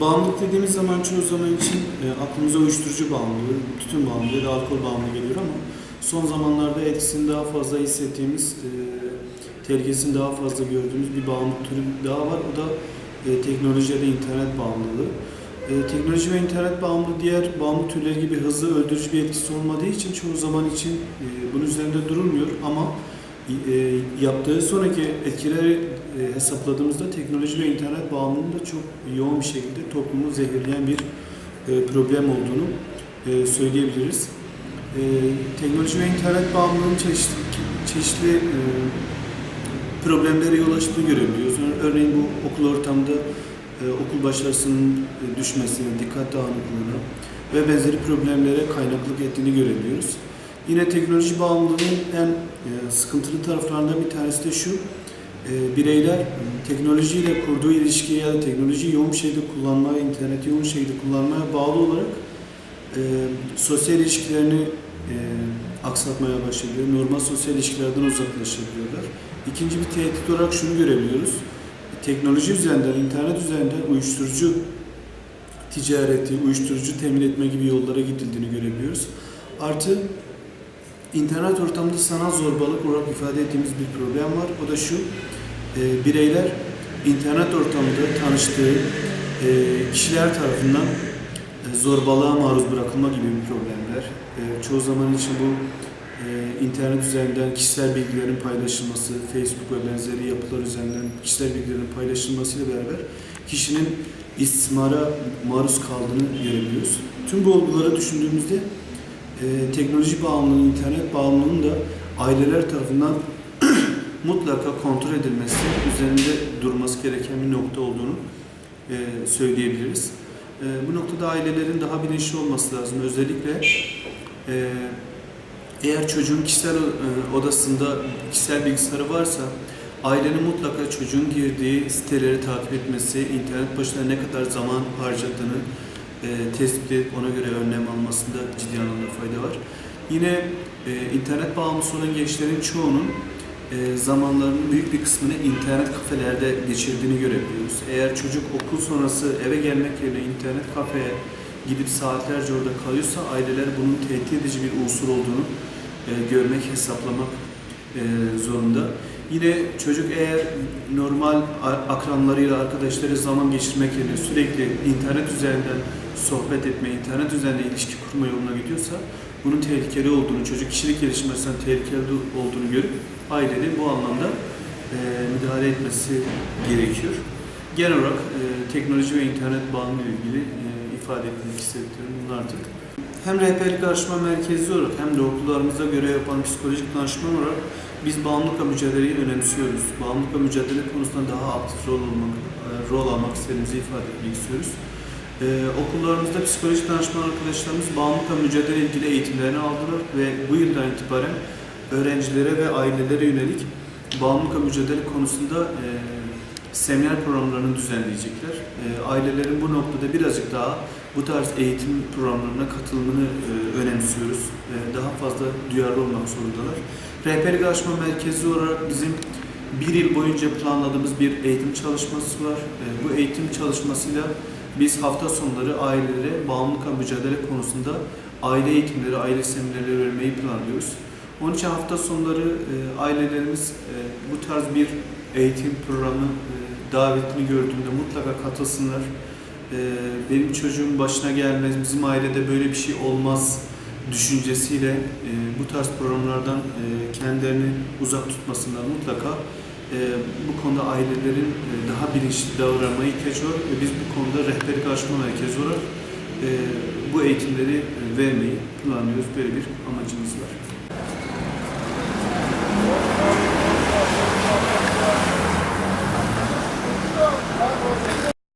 Bağımlılık dediğimiz zaman çoğu zaman için e, aklımıza uyuşturucu bağımlılığı, tütün bağımlılığı da alkol bağımlılığı geliyor ama son zamanlarda etkisini daha fazla hissettiğimiz, e, tehlikesini daha fazla gördüğümüz bir bağımlılık türü daha var. O da e, teknoloji ya da internet bağımlılığı. E, teknoloji ve internet bağımlılığı diğer bağımlılık türleri gibi hızlı öldürücü bir etkisi olmadığı için çoğu zaman için e, bunun üzerinde durulmuyor ama yaptığı sonraki etkileri e, hesapladığımızda teknoloji ve internet bağımlılığının da çok yoğun bir şekilde toplumu zehirleyen bir e, problem olduğunu e, söyleyebiliriz. E, teknoloji ve internet bağımlılığının çeşitli, çeşitli e, problemlere yol açtığı görebiliyoruz. Örneğin bu okul ortamında e, okul başarısının e, düşmesine, dikkat dağınıklığına ve benzeri problemlere kaynaklık ettiğini görebiliyoruz. Yine teknoloji bağımlılığının en e, sıkıntılı taraflarından bir tanesi de şu, e, bireyler teknolojiyle kurduğu ilişkiye ya da teknolojiyi yoğun şekilde kullanmaya, interneti yoğun şekilde kullanmaya bağlı olarak e, sosyal ilişkilerini aksatmaya başlıyor, normal sosyal ilişkilerden uzaklaşabiliyorlar. İkinci bir tehdit olarak şunu görebiliyoruz, teknoloji üzerinden, internet üzerinden uyuşturucu ticareti, uyuşturucu temin etme gibi yollara gidildiğini görebiliyoruz. Artı internet ortamında sanal zorbalık olarak ifade ettiğimiz bir problem var. O da şu, e, bireyler internet ortamında tanıştığı e, kişiler tarafından e, zorbalığa maruz bırakılma gibi bir problemler. E, çoğu zaman için bu e, internet üzerinden kişisel bilgilerin paylaşılması, Facebook ve benzeri yapılar üzerinden kişisel bilgilerin paylaşılmasıyla beraber kişinin istismara maruz kaldığını görebiliyoruz. Tüm bu olguları düşündüğümüzde e, teknoloji bağımlılığı, internet bağımlılığının da aileler tarafından mutlaka kontrol edilmesi, üzerinde durması gereken bir nokta olduğunu e, söyleyebiliriz. E, bu noktada ailelerin daha bilinçli olması lazım. Özellikle e, eğer çocuğun kişisel e, odasında kişisel bilgisayarı varsa ailenin mutlaka çocuğun girdiği siteleri takip etmesi, internet başına ne kadar zaman harcadığını e, tespit edip ona göre önlem almasında ciddi anlamda fayda var. Yine e, internet bağımlısı olan gençlerin çoğunun e, zamanlarının büyük bir kısmını internet kafelerde geçirdiğini görebiliyoruz. Eğer çocuk okul sonrası eve gelmek yerine internet kafeye gidip saatlerce orada kalıyorsa aileler bunun tehdit edici bir unsur olduğunu e, görmek, hesaplamak e, zorunda. Yine çocuk eğer normal akranlarıyla, arkadaşları zaman geçirmek yerine sürekli internet üzerinden sohbet etme, internet üzerinden ilişki kurma yoluna gidiyorsa bunun tehlikeli olduğunu, çocuk kişilik gelişimi açısından tehlikeli olduğunu görüp ailenin bu anlamda e, müdahale etmesi gerekiyor. Genel olarak e, teknoloji ve internet bağımlılığı ile ilgili e, ifade etmek istediklerim bunlardır. Hem rehberlik araştırma merkezi olarak hem de okullarımızda görev yapan psikolojik danışman olarak biz bağımlılıkla mücadeleyi önemsiyoruz. Bağımlılıkla mücadele konusunda daha aktif rol, olmak, e, rol almak istediğimizi ifade etmek istiyoruz. Ee, okullarımızda psikolojik danışman arkadaşlarımız bağımlılıkla mücadele ilgili eğitimlerini aldılar ve bu yıldan itibaren öğrencilere ve ailelere yönelik bağımlılıkla mücadele konusunda e, seminer programlarını düzenleyecekler. E, ailelerin bu noktada birazcık daha bu tarz eğitim programlarına katılımını e, önemsiyoruz. E, daha fazla duyarlı olmak zorundalar. Rehberlik Araştırma Merkezi olarak bizim bir yıl boyunca planladığımız bir eğitim çalışması var. E, bu eğitim çalışmasıyla biz hafta sonları ailelere bağımlılıkla mücadele konusunda aile eğitimleri, aile seminerleri vermeyi planlıyoruz. Onun için hafta sonları e, ailelerimiz e, bu tarz bir eğitim programı e, davetini gördüğünde mutlaka katılsınlar. E, benim çocuğum başına gelmez, bizim ailede böyle bir şey olmaz düşüncesiyle e, bu tarz programlardan e, kendilerini uzak tutmasınlar mutlaka. E, bu konuda ailelerin e, daha bilinçli davranmaya ihtiyaç ve biz bu konuda rehberlik araştırma merkezi olarak e, bu eğitimleri e, vermeyi planlıyoruz. Böyle bir amacımız var.